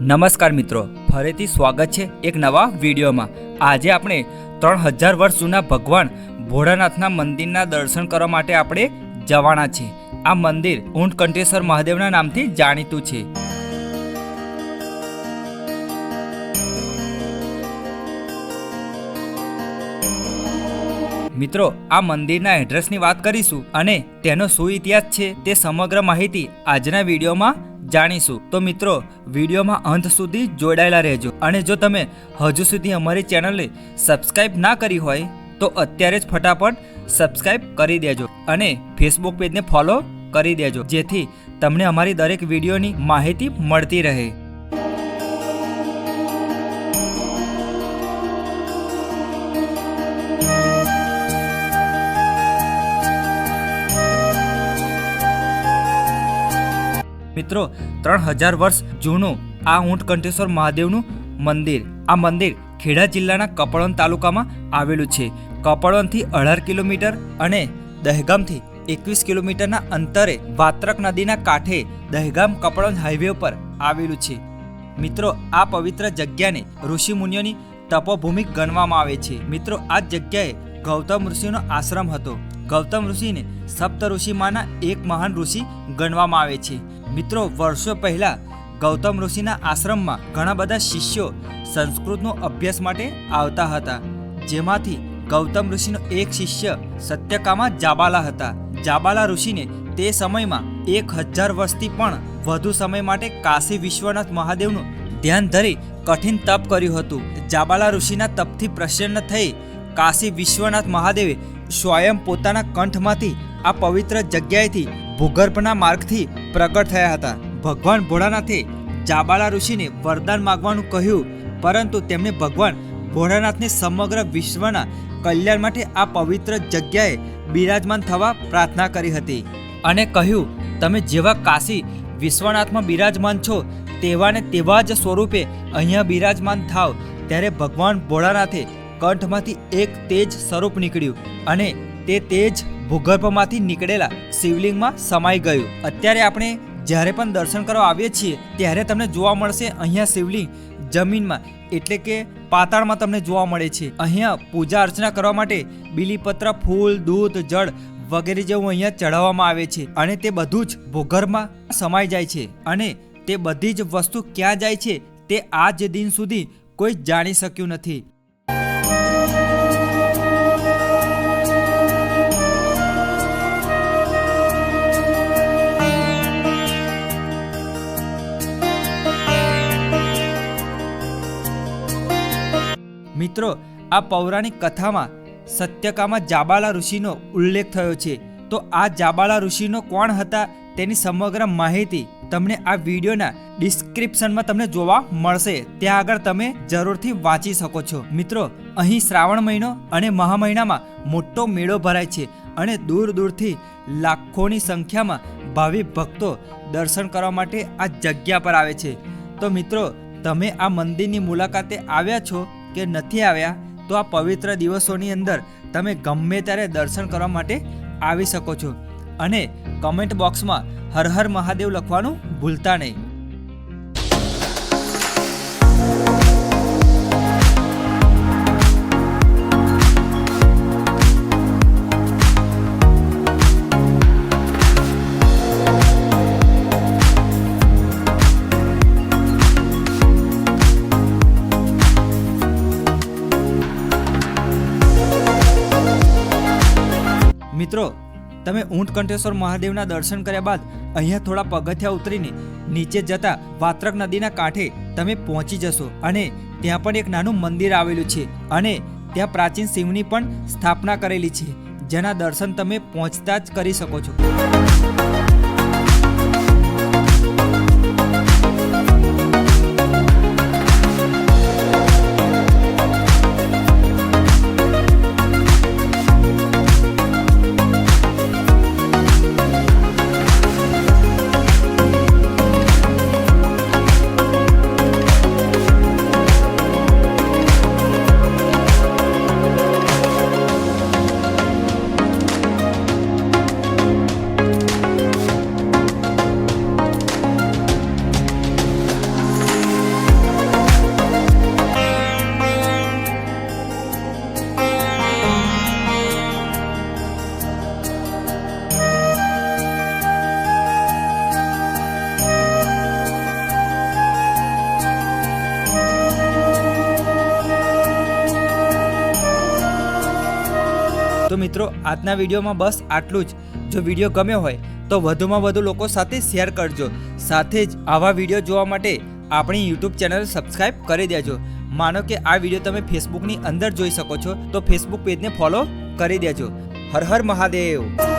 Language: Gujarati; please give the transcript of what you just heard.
નમસ્કાર મિત્રો, ફરીથી સ્વાગત છે એક નવા વિડીયોમાં. આજે આપણે ત્રણ હજાર વર્ષ જૂના ભગવાન ભોળાનાથના મંદિરના દર્શન કરવા માટે આપણે જવાના છે આ મંદિર ઊંટ કંઠેશ્વર મહાદેવના નામથી જાણીતું છે. મિત્રો, આ મંદિરના એડ્રેસની વાત કરીશું અને તેનો શું ઇતિહાસ છે તે સમગ્ર માહિતી આજના વિડીયોમાં જાણીશું. તો મિત્રો, વિડીયોમાં અંત સુધી જોડાયેલા રહેજો. અને જો તમે હજુ સુધી અમારી ચેનલને સબસ્ક્રાઇબ ના કરી હોય, તો અત્યારે જ ફટાફટ સબસ્ક્રાઇબ કરી દેજો અને ફેસબુક પેજને ફોલો કરી દેજો, જેથી તમને અમારી દરેક વિડીયોની માહિતી મળતી રહે. મિત્રો, ત્રણ હજાર વર્ષ જૂનું આ ઊંટ કંઠેશ્વર મહાદેવનું મંદિર. આ મંદિર ખેડા જિલ્લાના કપડવન તાલુકામાં આવેલું છે. કપડવનથી અઢાર કિલોમીટર અને દહેગામથી એકવીસ કિલોમીટરના અંતરે વાત્રક નદીના કાંઠે દહેગામ કપડવન હાઈવે પર આવેલું છે. મિત્રો, આ પવિત્ર જગ્યાને ઋષિ મુનિઓની તપોભૂમિ ગણવામાં આવે છે. મિત્રો, આ જગ્યાએ ગૌતમ ઋષિનો આશ્રમ હતો. ગૌતમ ઋષિને સપ્ત ઋષિમાંના એક મહાન ઋષિ ગણવામાં આવે છે. મિત્રો, વર્ષો પહેલા ગૌતમ ઋષિના આશ્રમમાં ઘણા બધા શિષ્યો સંસ્કૃતનો અભ્યાસ માટે આવતા હતા. જેમાંથી ગૌતમ ઋષિનો એક શિષ્ય સત્યકામા જાબાલા હતા. જાબાલા ઋષિને તે સમયમાં એક હજાર વર્ષથી પણ વધુ સમય માટે કાશી વિશ્વનાથ મહાદેવનું ધ્યાન ધરી કઠિન તપ કર્યું હતું. જાબાલા ઋષિના તપથી પ્રસન્ન થઈ કાશી વિશ્વનાથ મહાદેવે સ્વયં પોતાના કંઠમાંથી આ પવિત્ર જગ્યાએથી ભૂગર્ભના માર્ગથી પ્રગટ થયા હતા. ભગવાન ભોળાનાથે જાબાલા ઋષિને વરદાન માગવાનું કહ્યું, પરંતુ તેમણે ભગવાન ભોળાનાથને સમગ્ર વિશ્વના કલ્યાણ માટે આ પવિત્ર જગ્યાએ બિરાજમાન થવા પ્રાર્થના કરી હતી. અને કહ્યું, તમે જેવા કાશી વિશ્વનાથમાં બિરાજમાન છો, તેવા ને તેવા જ સ્વરૂપે અહીંયા બિરાજમાન થાવ. ત્યારે ભગવાન ભોળાનાથે કંઠમાંથી એક તેજ સ્વરૂપ નીકળ્યું અને તે તેજ ભૂગર્ભમાંથી નીકળેલા શિવલિંગમાં સમાઈ ગયું. અત્યારે આપણે જ્યારે પણ દર્શન કરવા આવીએ છીએ, ત્યારે તમને જોવા મળશે અહીંયા શિવલિંગ જમીનમાં, એટલે કે પાતાળમાં તમને જોવા મળે છે. અહીંયા પૂજા અર્ચના કરવા માટે બીલીપત્ર, ફૂલ, દૂધ, જળ વગેરે જેવું અહીંયા ચઢાવવામાં આવે છે અને તે બધું જ ભૂગર્ભમાં સમાઈ જાય છે. અને તે બધી જ વસ્તુ ક્યાં જાય છે, તે આજ દિન સુધી કોઈ જાણી શક્યું નથી. મિત્રો, આ પૌરાણિક કથામાં સત્યકામાં જાબાલા ઋષિનો ઉલ્લેખ થયો છે. તો આ જાબાલા ઋષિનો કોણ હતા તેની સમગ્ર માહિતી તમને આ વિડીયોના ડિસ્ક્રિપ્શનમાં તમને જોવા મળશે. ત્યાં આગળ તમે જરૂરથી વાંચી શકો છો. મિત્રો, અહીં શ્રાવણ મહિનો અને મહા મહિનામાં મોટો મેળો ભરાય છે અને દૂર દૂરથી લાખોની સંખ્યામાં ભાવિ ભક્તો દર્શન કરવા માટે આ જગ્યા પર આવે છે. તો મિત્રો, તમે આ મંદિરની મુલાકાતે આવ્યા છો કે નથી આવ્યા, તો આ પવિત્ર દિવસોની અંદર તમે ગમે ત્યારે દર્શન કરવા માટે આવી શકો છો. અને કમેન્ટ બોક્સમાં હર હર મહાદેવ લખવાનું ભૂલતા નહીં. મિત્રો, તમે ઊંટ કંઠેશ્વર મહાદેવના દર્શન કર્યા બાદ અહીંયા થોડા પગથિયા ઉતરીને નીચે જતા વાત્રક નદીના કાંઠે તમે પહોંચી જશો અને ત્યાં પણ એક નાનું મંદિર આવેલું છે અને ત્યાં પ્રાચીન શિવની પણ સ્થાપના કરેલી છે, જેના દર્શન તમે પહોંચતા જ કરી શકો છો. મિત્રો, આજના વિડીયોમાં બસ આટલું જ. જો વીડિયો ગમ્યો હોય, તો વધુમાં વધુ લોકો સાથે શેર કરજો. સાથે જ આવા વીડિયો જોવા માટે આપણી યુટ્યુબ ચેનલ સબસ્ક્રાઇબ કરી દેજો. માનો કે આ વીડિયો તમે ફેસબુકની અંદર જોઈ શકો છો, તો ફેસબુક પેજને ફોલો કરી દેજો. હર હર મહાદેવ.